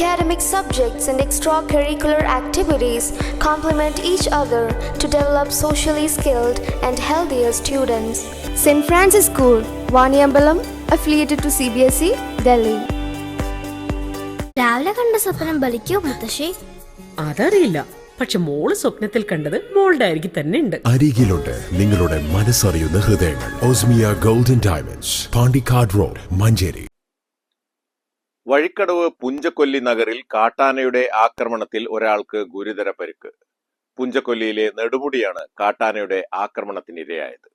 Academic subjects and extracurricular activities complement each other to develop socially skilled and healthier students. St. Francis School, Vaniambalam, affiliated to CBSE, E, Delhi. രാവിലെ കണ്ട സ്വപ്നം ബലിക്കോ മുത്തശ്ശി അതറിയില്ല പക്ഷെ മോൾ സ്വപ്നത്തിൽ കണ്ടത് മോളുടെ അരികിൽ തന്നെ ഉണ്ട് അരികിലുണ്ട് നിങ്ങളുടെ മനസ്സറിയുന്ന ഹൃദയങ്ങൾ Osmia golden diamonds Pandikkad road Manjeri Vazhikkadavu Punchakkolli നഗറിൽ കാട്ടാനയുടെ ആക്രമണത്തിൽ ഒരാൾക്ക് ഗുരുതര പരിക്ക്. പുഞ്ചക്കൊല്ലിയിലെ നെടുമുടിയാണ് കാട്ടാനയുടെ ആക്രമണത്തിനിരയായത്.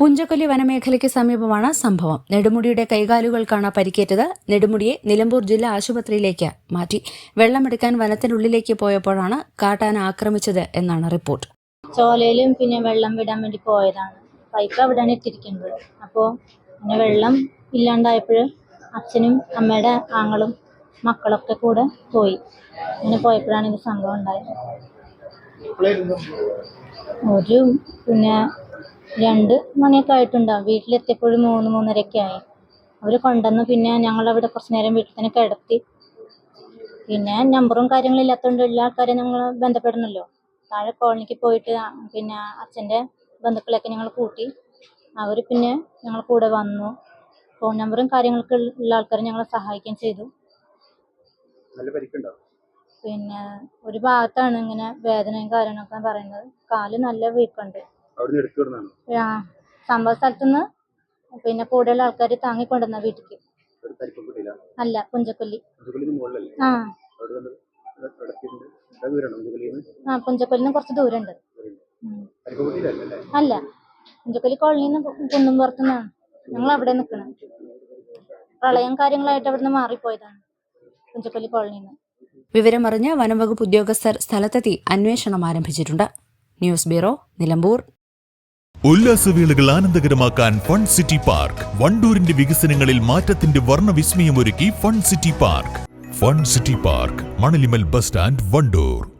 പുഞ്ചക്കൊല്ലി വനമേഖലയ്ക്ക് സമീപമാണ് സംഭവം. നെടുമുടിയുടെ കൈകാലുകൾക്കാണ് പരിക്കേറ്റത്. നെടുമുടിയെ നിലമ്പൂർ ജില്ലാ ആശുപത്രിയിലേക്ക് മാറ്റി. വെള്ളമെടുക്കാൻ വനത്തിനുള്ളിലേക്ക് പോയപ്പോഴാണ് കാട്ടാന ആക്രമിച്ചത് എന്നാണ് റിപ്പോർട്ട്. ചോലയിലും പിന്നെ വെള്ളം വിടാൻ വേണ്ടി പോയതാണ്. പൈപ്പ് അവിടെയാണ് ഇട്ടിരിക്കുന്നത്. അപ്പോൾ പിന്നെ വെള്ളം ഇല്ലാണ്ടായപ്പോൾ അച്ഛനും അമ്മയുടെ ആങ്ങളും മക്കളൊക്കെ കൂടെ പോയി. അങ്ങനെ പോയപ്പോഴാണ് ഇത് സംഭവം ഉണ്ടായത്. ഒരു പിന്നെ രണ്ട് മണിയൊക്കെ ആയിട്ടുണ്ടാവും. വീട്ടിലെത്തിയപ്പോഴും മൂന്ന് മൂന്നരയൊക്കെ ആയി. അവർ കൊണ്ടുവന്ന്. പിന്നെ ഞങ്ങളവിടെ കുറച്ച് നേരം വീട്ടിൽ തന്നെ കിടത്തി. പിന്നെ നമ്പറും കാര്യങ്ങളും ഇല്ലാത്തതുകൊണ്ട് എല്ലാ ആൾക്കാരെയും ഞങ്ങൾ ബന്ധപ്പെടണമല്ലോ താഴെ കോളനിക്ക് പോയിട്ട് പിന്നെ അച്ഛന്റെ ബന്ധുക്കളെയൊക്കെ ഞങ്ങൾ കൂട്ടി. അവർ പിന്നെ ഞങ്ങൾ കൂടെ വന്നു. ഫോൺ നമ്പറും കാര്യങ്ങളൊക്കെ ഉള്ള ആൾക്കാരെ ഞങ്ങളെ സഹായിക്കുകയും ചെയ്തു. പിന്നെ ഒരു ഭാഗത്താണ് ഇങ്ങനെ വേദനയും കാര്യങ്ങളൊക്കെ പറയുന്നത്. കാൽ നല്ല വീക്കുണ്ട് ആ സംഭവ സ്ഥലത്തുനിന്ന് പിന്നെ കൂടുതൽ ആൾക്കാർ താങ്ങിക്കൊണ്ടുവന്ന വീട്ടിക്ക്. അല്ല പുഞ്ചക്കൊല്ലി ആ. ആ പുഞ്ചക്കൊല്ലിന്ന് കുറച്ച് ദൂരമുണ്ട്. അല്ല? പുഞ്ചക്കൊല്ലി കോളനിന്ന് നിന്ന് കുന്നും പുറത്തുനിന്നാണ്. ഞങ്ങൾ അവിടെ നിൽക്കണം. പ്രളയം കാര്യങ്ങളായിട്ട് അവിടുന്ന് മാറിപ്പോയതാണ് പുഞ്ചക്കൊല്ലി കോളനിന്ന് നിന്ന്. വിവരമറിഞ്ഞ് വനംവകുപ്പ് ഉദ്യോഗസ്ഥർ സ്ഥലത്തെത്തി അന്വേഷണം ആരംഭിച്ചിട്ടുണ്ട്. News bureau Nilambur. ഉല്ലാസവേളകൾ ആനന്ദകരമാക്കാൻ ഫൺ സിറ്റി പാർക്ക്. വണ്ടൂരിന്റെ വികസനങ്ങളിൽ മാറ്റത്തിന്റെ വർണവിസ്മയമൊരുക്കി fun city park. Fun city park Manalimal bus stand Wandoor.